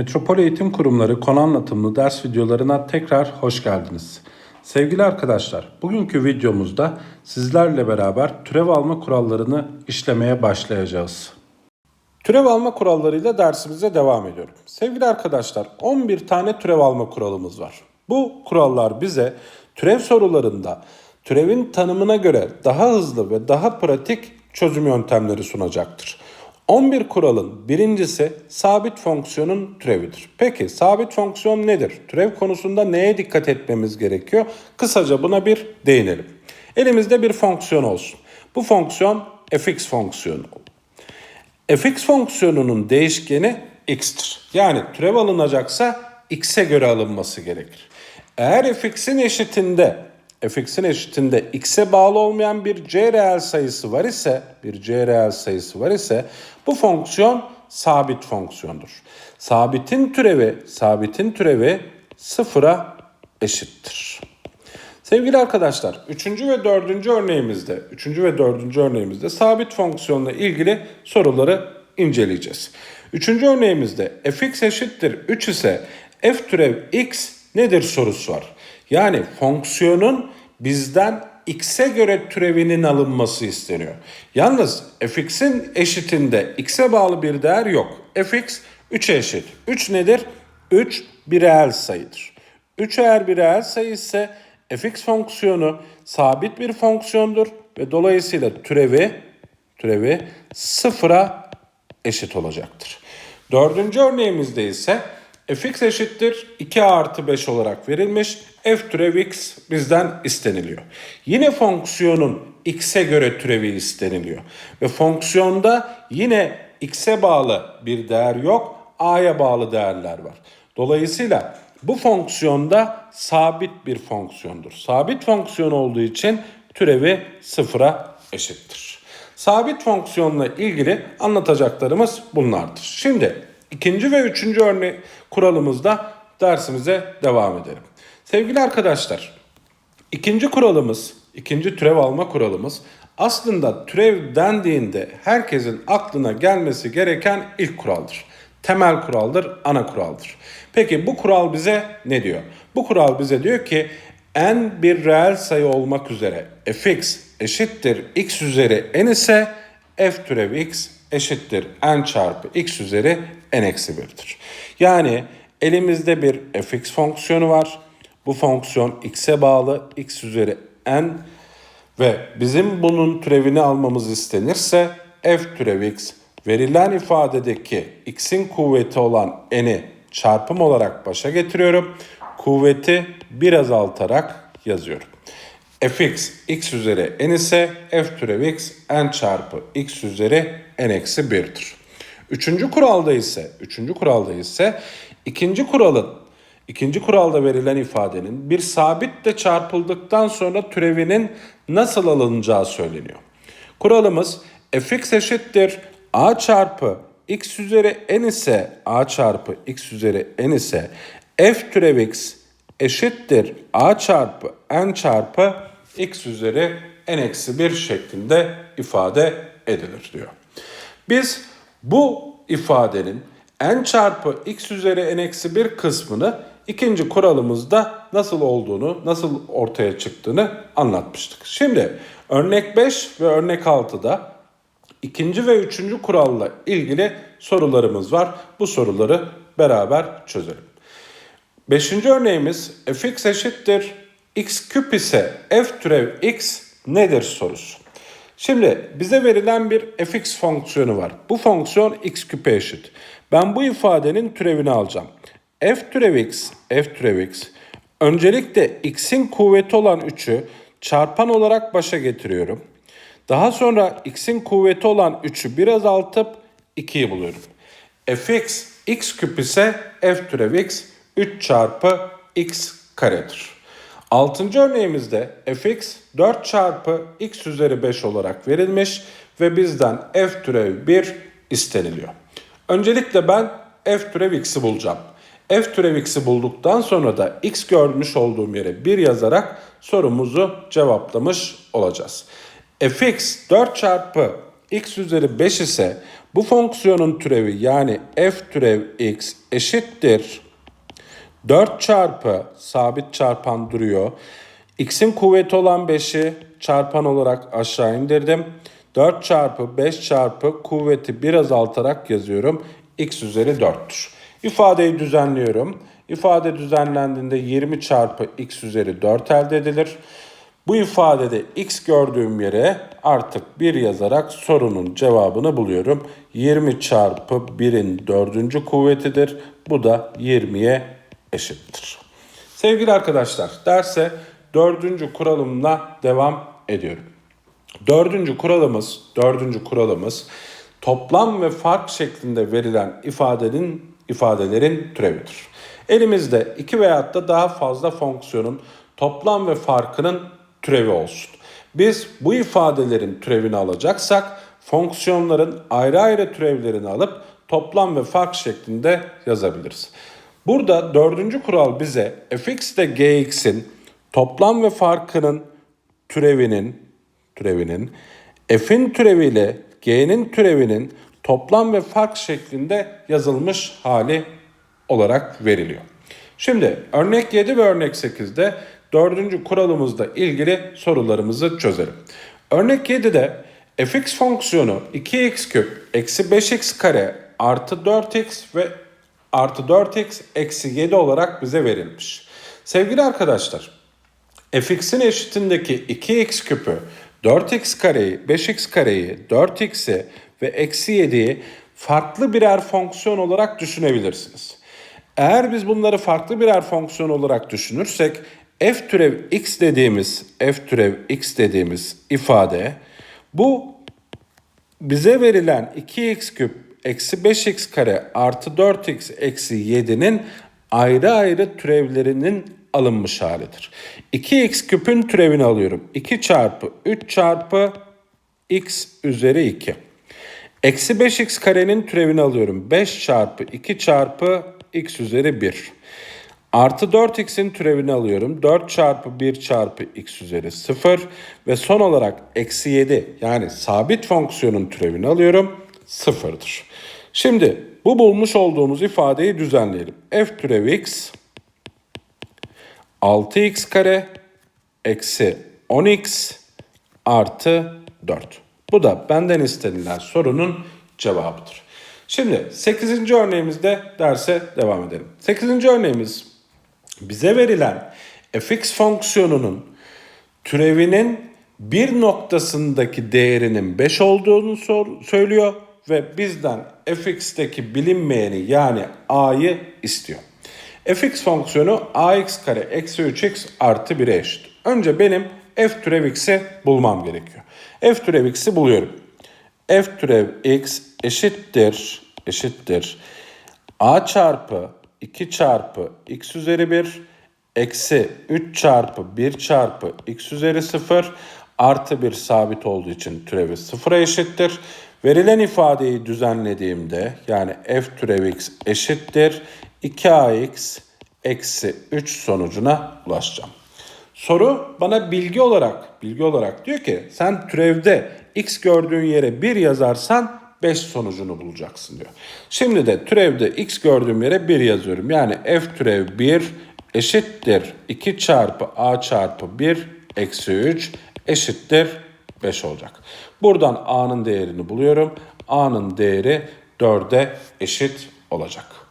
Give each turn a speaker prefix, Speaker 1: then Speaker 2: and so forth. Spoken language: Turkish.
Speaker 1: Metropol Eğitim Kurumları konu anlatımlı ders videolarına tekrar hoş geldiniz. Sevgili arkadaşlar, bugünkü videomuzda sizlerle beraber türev alma kurallarını işlemeye başlayacağız. Türev alma kurallarıyla dersimize devam ediyorum. Sevgili arkadaşlar, 11 tane türev alma kuralımız var. Bu kurallar bize türev sorularında türevin tanımına göre daha hızlı ve daha pratik çözüm yöntemleri sunacaktır. 11 kuralın birincisi sabit fonksiyonun türevidir. Peki sabit fonksiyon nedir? Türev konusunda neye dikkat etmemiz gerekiyor? Kısaca buna bir değinelim. Elimizde bir fonksiyon olsun. Bu fonksiyon fx fonksiyonu. fx fonksiyonunun değişkeni x'tir. Yani türev alınacaksa x'e göre alınması gerekir. Eğer fx'in eşitinde fx'in eşitinde x'e bağlı olmayan bir c reel sayısı var ise, bir c reel sayısı var ise bu fonksiyon sabit fonksiyondur. Sabitin türevi, sabitin türevi sıfıra eşittir. Sevgili arkadaşlar, 3. ve 4. örneğimizde, 3. ve 4. örneğimizde sabit fonksiyonla ilgili soruları inceleyeceğiz. 3. örneğimizde fx eşittir 3 ise f türev x nedir sorusu var. Yani fonksiyonun bizden x'e göre türevinin alınması isteniyor. Yalnız fx'in eşitinde x'e bağlı bir değer yok. fx 3'e eşit. 3 nedir? 3 bir reel sayıdır. 3 eğer bir reel sayı ise fx fonksiyonu sabit bir fonksiyondur ve dolayısıyla türevi türevi sıfıra eşit olacaktır. Dördüncü örneğimizde ise fx eşittir 2 artı 5 olarak verilmiş. f türev x bizden isteniliyor. Yine fonksiyonun x'e göre türevi isteniliyor. Ve fonksiyonda yine x'e bağlı bir değer yok, a'ya bağlı değerler var. Dolayısıyla bu fonksiyonda sabit bir fonksiyondur. Sabit fonksiyon olduğu için türevi sıfıra eşittir. Sabit fonksiyonla ilgili anlatacaklarımız bunlardır. Şimdi ikinci ve üçüncü örnek kuralımızda dersimize devam edelim. Sevgili arkadaşlar, ikinci kuralımız, ikinci türev alma kuralımız aslında türev dendiğinde herkesin aklına gelmesi gereken ilk kuraldır. Temel kuraldır, ana kuraldır. Peki bu kural bize ne diyor? Bu kural bize diyor ki n bir reel sayı olmak üzere fx eşittir x üzeri n ise f türev x eşittir n çarpı x üzeri n eksi 1'dir. Yani elimizde bir fx fonksiyonu var. Bu fonksiyon x'e bağlı x üzeri n ve bizim bunun türevini almamız istenirse f türev x verilen ifadedeki x'in kuvveti olan n'i çarpım olarak başa getiriyorum. Kuvveti bir azaltarak yazıyorum. Fx x üzeri n ise f türev x n çarpı x üzeri n eksi 1'dir. Üçüncü kuralda ise, üçüncü kuralda ise ikinci kuralın, ikinci kuralda verilen ifadenin bir sabitle çarpıldıktan sonra türevinin nasıl alınacağı söyleniyor. Kuralımız fx eşittir a çarpı x üzeri n ise a çarpı x üzeri n ise f türev x eşittir a çarpı n çarpı x üzeri n eksi 1 şeklinde ifade edilir diyor. Biz bu ifadenin n çarpı x üzeri n eksi 1 kısmını ikinci kuralımızda nasıl olduğunu, nasıl ortaya çıktığını anlatmıştık. Şimdi örnek 5 ve örnek 6'da ikinci ve üçüncü kuralla ilgili sorularımız var. Bu soruları beraber çözelim. Beşinci örneğimiz fx eşittir x küp ise f türev x nedir sorusu. Şimdi bize verilen bir fx fonksiyonu var. Bu fonksiyon x küpe eşit. Ben bu ifadenin türevini alacağım. f türev x, f türev x. Öncelikle x'in kuvveti olan 3'ü çarpan olarak başa getiriyorum. Daha sonra x'in kuvveti olan 3'ü bir azaltıp 2'yi buluyorum. fx x küp ise f türev x 3 çarpı x karedir. Altıncı örneğimizde fx 4 çarpı x üzeri 5 olarak verilmiş ve bizden f türev 1 isteniliyor. Öncelikle ben f türev x'i bulacağım. f türev x'i bulduktan sonra da x görmüş olduğum yere 1 yazarak sorumuzu cevaplamış olacağız. fx 4 çarpı x üzeri 5 ise Bu fonksiyonun türevi yani f türev x eşittir 4 çarpı sabit çarpan duruyor. X'in kuvveti olan 5'i çarpan olarak aşağı indirdim. 4 çarpı 5 çarpı kuvveti bir azaltarak yazıyorum. X üzeri 4'tür. İfadeyi düzenliyorum. İfade düzenlendiğinde 20 çarpı x üzeri 4 elde edilir. Bu ifadede x gördüğüm yere artık 1 yazarak sorunun cevabını buluyorum. 20 çarpı 1'in dördüncü kuvvetidir. Bu da 20'ye eşittir. Sevgili arkadaşlar derse dördüncü kuralımla devam ediyorum. Dördüncü kuralımız, dördüncü kuralımız toplam ve fark şeklinde verilen ifadenin ifadelerin türevidir. Elimizde iki veyahut da daha fazla fonksiyonun toplam ve farkının türevi olsun. Biz bu ifadelerin türevini alacaksak fonksiyonların ayrı ayrı türevlerini alıp toplam ve fark şeklinde yazabiliriz. Burada dördüncü kural bize fx ile gx'in toplam ve farkının türevinin türevinin f'in türeviyle g'nin türevinin toplam ve fark şeklinde yazılmış hali olarak veriliyor. Şimdi örnek 7 ve örnek 8'de dördüncü kuralımızla ilgili sorularımızı çözelim. Örnek 7'de fx fonksiyonu 2x küp eksi 5x kare artı 4x ve artı 4x eksi 7 olarak bize verilmiş. Sevgili arkadaşlar fx'in eşitindeki 2x küpü 4x kareyi, 5x kareyi, 4x'i ve eksi 7'yi farklı birer fonksiyon olarak düşünebilirsiniz. Eğer biz bunları farklı birer fonksiyon olarak düşünürsek f türev x dediğimiz f türev x dediğimiz ifade bu bize verilen 2x küp eksi 5x kare artı 4x eksi 7'nin ayrı ayrı türevlerinin alınmış halidir. 2x küpün türevini alıyorum. 2 çarpı 3 çarpı x üzeri 2. Eksi 5x karenin türevini alıyorum. 5 çarpı 2 çarpı x üzeri 1. Artı 4x'in türevini alıyorum. 4 çarpı 1 çarpı x üzeri 0. Ve son olarak eksi 7 yani sabit fonksiyonun türevini alıyorum. 0'dır. Şimdi bu bulmuş olduğumuz ifadeyi düzenleyelim. f türev x 6x kare eksi 10x artı 4. Bu da benden istenilen sorunun cevabıdır. Şimdi 8. örneğimizde derse devam edelim. 8. örneğimiz bize verilen fx fonksiyonunun türevinin bir noktasındaki değerinin 5 olduğunu söylüyor ve bizden fx'teki bilinmeyeni yani a'yı istiyor. fx fonksiyonu ax kare eksi 3x artı 1'e eşit. Önce benim f türev x'i bulmam gerekiyor. f türev x'i buluyorum. f türev x eşittir eşittir a çarpı 2 çarpı x üzeri 1 eksi 3 çarpı 1 çarpı x üzeri 0 artı 1 sabit olduğu için türevi 0'a eşittir. Verilen ifadeyi düzenlediğimde yani f türev x eşittir 2ax eksi 3 sonucuna ulaşacağım. Soru bana bilgi olarak bilgi olarak diyor ki sen türevde x gördüğün yere 1 yazarsan 5 sonucunu bulacaksın diyor. Şimdi de türevde x gördüğüm yere 1 yazıyorum. Yani f türev 1 eşittir 2 çarpı a çarpı 1 eksi 3 eşittir 5 olacak. Buradan a'nın değerini buluyorum. a'nın değeri 4'e eşit olacak.